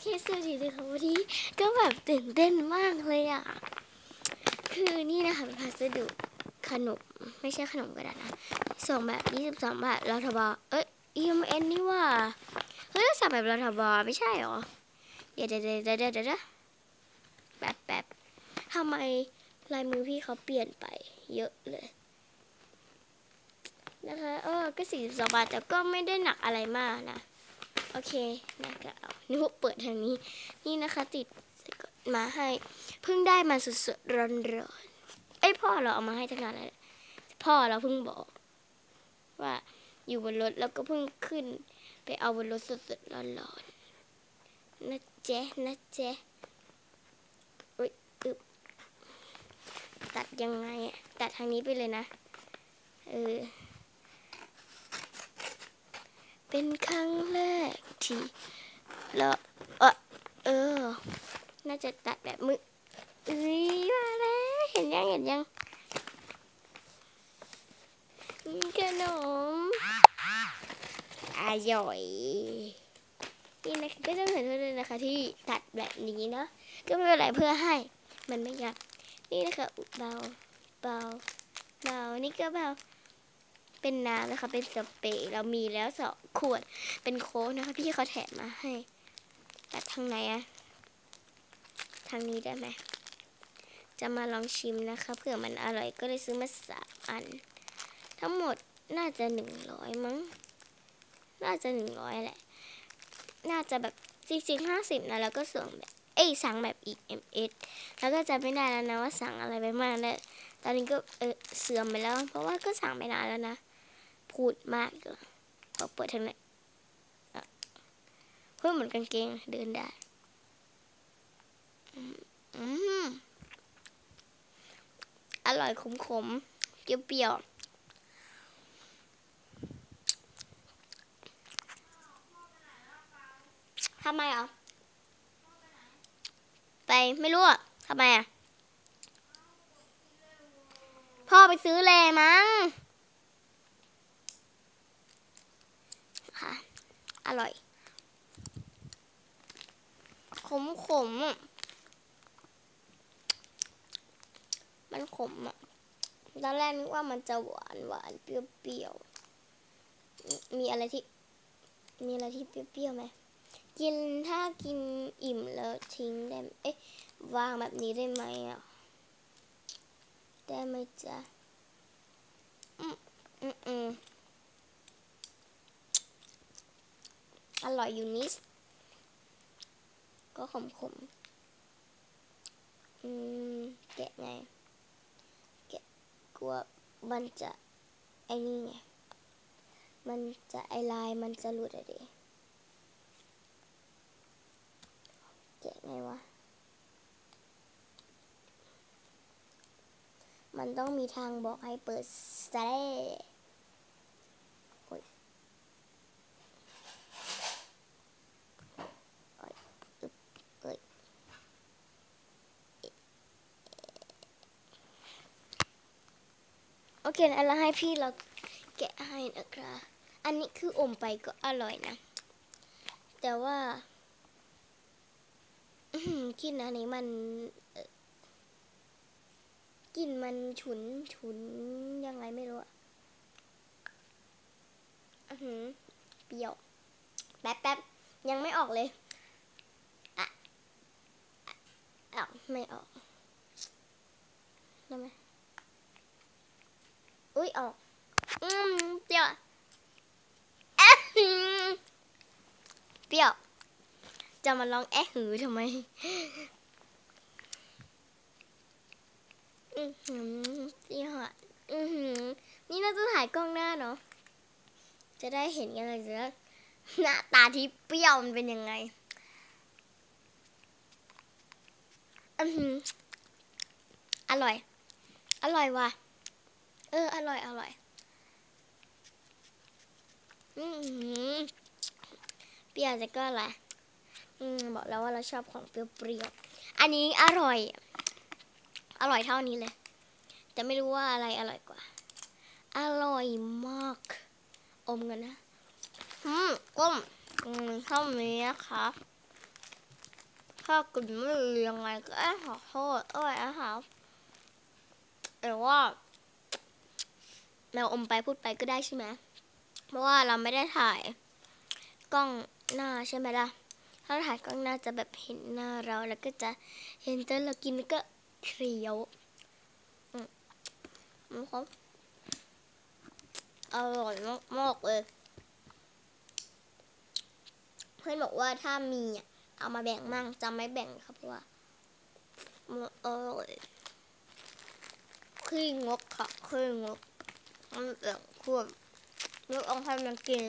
เคสวัสดีเลยค่ะวันนี้ก็แบบตื่นเต้นมากเลยอะ คือนี่นะคะเป็นพัสดุขนม ไม่ใช่ขนมกระดาษนะส่งแบบ22บาทรัฐบาลเอ้ย EMN นี่ว่าเฮ้ยสั่งแบบรัฐบาลไม่ใช่หรอเดี๋ยวเดี๋ยวเดี๋ยวเดี๋ยวเดี๋ยวแบบแบบทำไมลายมือพี่เขาเปลี่ยนไป เยอะเลย นะคะเออก็42บาทแต่ก็ไม่ได้หนักอะไรมากนะ โอเคนะก็เอานึกว่าเปิดทางนี้ นี่นะคะติดมาให้ เพิ่งได้มาสดๆร้อนๆเอ้ยพ่อเราเอามาให้ตั้งนานแล้วแหละพ่อเราเพิ่งบอก ว่าอยู่บนรถแล้วก็เพิ่งขึ้น ไปเอาบนรถสดๆร้อนๆนะเจ๊นะเจ๊อุ้ยอึบตัดยังไงอะตัดทางนี้ไปเลยนะ เออ เป็นครั้งแรกที่เราเออเออ น่าจะตัดแบบมือเอ้ยมาแล้วเห็นยังเห็นยังขนมอร่อยนี่นะคะก็ต้องขอโทษด้วยนะคะ ที่ตัดแบบนี้เนาะก็ไม่เป็นไรเพื่อให้มันไม่ยากนี่นะคะเบาเบาเบานี่ก็เบา เป็นน้ำนะคะ เป็นสเปรย์เรามีแล้วสองขวดเป็นโค้กนะคะ พี่เขาแถมมาให้ตัดทางไหนอะทางนี้ได้ไหมจะมาลองชิมนะคะเผื่อมันอร่อยก็เลยซื้อมาสามอัน ทั้งหมดน่าจะหนึ่งร้อยมั้ง น่าจะหนึ่งร้อยแหละ น่าจะแบบจริงๆห้าสิบนะแล้วก็ส่งแบบเอ้ยสั่งแบบ EMS แล้วก็จะไม่ได้แล้วนะว่าสั่งอะไรไปมากแล้วตอนนี้ก็เออเสื่อมไปแล้ว เพราะว่าก็สั่งไปนานแล้วนะ พูดมากเลยพอเปิดทางไหนอะเพื่อเหมือนกางเกงเดินได้อืมอร่อยขมๆเปรี้ยวๆทำไมอะ ไปไม่รู้อะทำไมอะ พ่อไปซื้อเลยมั้ง ค่ะ อ ร่อย ขมขมมันขมอะตอนแรกนึกว่ามันจะหวานหวานเปรี้ยวๆ มีอะไรที่ มีอะไรที่เปรี้ยวๆไหม กินถ้ากินอิ่มแล้วทิ้งได้เอ๊ะวางแบบนี้ได้ไหมอะ ได้ไหมจ๊ะ อืมอืมอืม อร่อยอยู่นิดก็ขมขมอืมแกะไง แกะกลัวมันจะไอ้นี่ไง มันจะไอลายมันจะหลุดอะดิแกะไงวะ มันต้องมีทางบอกให้เปิดสเตโอ้ยโอ้ยอึ๊บเอ้ย โอเคนะแล้วให้พี่เราแกะให้นะคะอันนี้คืออมไปก็อร่อยนะ แต่ว่าอืกินอันนี้มันกลินมันฉุนฉุนยังไงไม่รู้อะอือหือเปรี้ยว แป๊บแป๊บยังไม่ออกเลยอะอะออกไม่ออกได้ไหม อุ้ยออกอืมเปรี้ยวอะแอะเปรี้ยว จะมาลองแอะหือทำไมอือหือพี่หอดอือหือนี่น่าจะถ่ายกล้องหน้าเนาะจะได้เห็นกันเลยสิว่าหน้าตาที่เปรี้ยวมันเป็นยังไงอือหืออร่อย อร่อยว่ะ เออ อร่อย อร่อย อือหือเปรี้ยวแต่ก็อร่อยอืมบอกแล้วว่าเราชอบของเปรี้ยวๆ อันนี้อร่อย อร่อยเท่านี้เลย แต่ไม่รู้ว่าอะไรอร่อยกว่า อร่อยมาก อมกันนะ อืมก้มอืมเท่านี้นะคะถ้ากินไม่ดียังไงก็ขอโทษเอ้ยนะคะแต่ว่า เราอมไปพูดไปก็ได้ใช่ไหมเพราะว่าเราไม่ได้ถ่ายกล้องหน้าใช่ไหมล่ะ ถ้าถ่ายกล้องหน้าจะแบบเห็นหน้าเราแล้วก็จะเห็นตอนเรากินแล้วก็เคี้ยวอืมมันครับอร่อยมากๆเลย เพื่อนบอกว่าถ้ามีอะเอามาแบ่งมั่งจะไม่แบ่งครับเพราะว่ามันอร่อยขี้งกค่ะขี้งก มันแบ่งควบงกเอาให้มันกิน